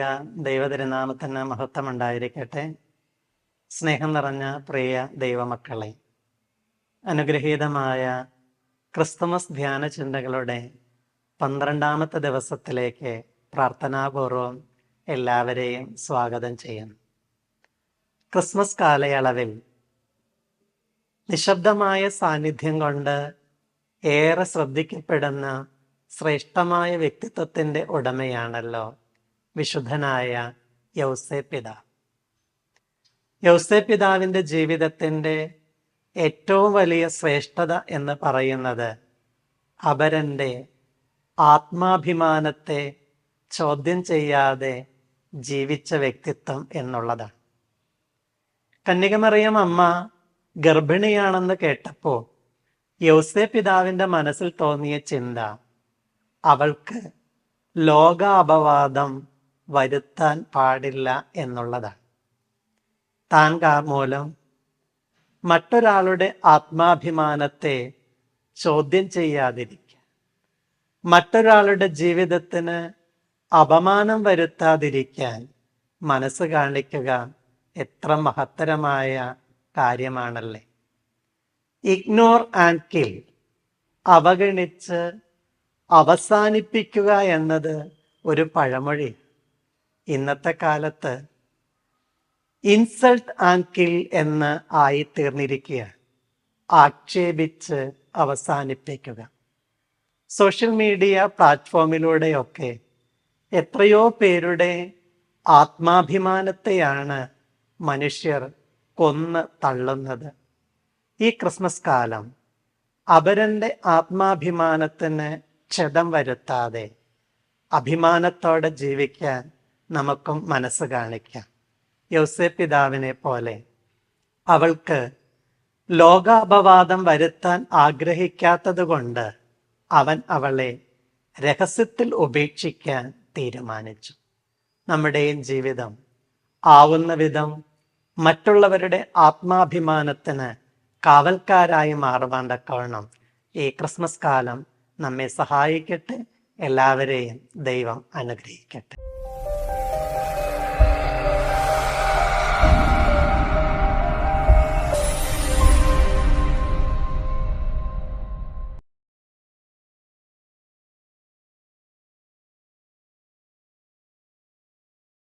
പ്രിയേക ദൈവതിരുനാമത്തിന് മഹത്വം ഉണ്ടായിരിക്കട്ടെ സ്നേഹം നിറഞ്ഞ പ്രിയ ദൈവമക്കളെ അനുഗ്രഹീതമായ ക്രിസ്തുമസ് ധ്യാന ചിന്തകളുടെ പന്ത്രണ്ടാമത്തെ ദിവസത്തിലേക്ക് പ്രാർത്ഥനാപൂർവം എല്ലാവരെയും സ്വാഗതം ചെയ്യുന്നു. ക്രിസ്മസ് കാലയളവിൽ നിശബ്ദമായ സാന്നിധ്യം കൊണ്ട് ഏറെ ശ്രദ്ധിക്കപ്പെടുന്ന ശ്രേഷ്ഠമായ വ്യക്തിത്വത്തിന്റെ ഉടമയാണല്ലോ വിശുദ്ധനായ യൗസേ പിതാവ് യൗസേ പിതാവിന്റെ ജീവിതത്തിന്റെ ഏറ്റവും വലിയ ശ്രേഷ്ഠത എന്ന് പറയുന്നത് അപരന്റെ ആത്മാഭിമാനത്തെ ചോദ്യം ചെയ്യാതെ ജീവിച്ച വ്യക്തിത്വം എന്നുള്ളതാണ്. കന്യകമറിയം അമ്മ ഗർഭിണിയാണെന്ന് കേട്ടപ്പോൾ യൗസേ പിതാവിന്റെ മനസ്സിൽ തോന്നിയ ചിന്ത അവൾക്ക് ലോക അപവാദം വരുത്താൻ പാടില്ല എന്നുള്ളതാണ്. താൻ മൂലം മറ്റൊരാളുടെ ആത്മാഭിമാനത്തെ ചോദ്യം ചെയ്യാതിരിക്കുക. മറ്റൊരാളുടെ ജീവിതത്തിന് അപമാനം വരുത്താതിരിക്കാൻ മനസ്സ് കാണിക്കുക എത്ര മഹത്തരമായ കാര്യമാണല്ലേ. ഇഗ്നോർ ആൻഡ് കിൽ അവഗണിച്ച് അവസാനിപ്പിക്കുക എന്നത് ഒരു പഴമൊഴി. ഇന്നത്തെ കാലത്ത് ഇൻസൾട്ട് ആങ്കിൽ കിൽ എന്ന് ആയിത്തീർന്നിരിക്കുക ആക്ഷേപിച്ച് അവസാനിപ്പിക്കുക. സോഷ്യൽ മീഡിയ പ്ലാറ്റ്ഫോമിലൂടെയൊക്കെ എത്രയോ പേരുടെ ആത്മാഭിമാനത്തെയാണ് മനുഷ്യർ കൊന്ന് തള്ളുന്നത്. ഈ ക്രിസ്മസ് കാലം അപരന്റെ ആത്മാഭിമാനത്തിന് ക്ഷതം വരുത്താതെ അഭിമാനത്തോടെ ജീവിക്കാൻ നമുക്കും മനസ്സ് കാണിക്കാം. യൗസേ പിതാവിനെ പോലെ. അവൾക്ക് ലോകാപവാദം വരുത്താൻ ആഗ്രഹിക്കാത്തതുകൊണ്ട് അവൻ അവളെ രഹസ്യത്തിൽ ഉപേക്ഷിക്കാൻ തീരുമാനിച്ചു. നമ്മുടെയും ജീവിതം ആവുന്ന വിധം മറ്റുള്ളവരുടെ ആത്മാഭിമാനത്തിന് കാവൽക്കാരായി മാറുവാൻ തക്കവണ്ണം ഈ ക്രിസ്മസ് കാലം നമ്മെ സഹായിക്കട്ടെ. എല്ലാവരെയും ദൈവം അനുഗ്രഹിക്കട്ടെ.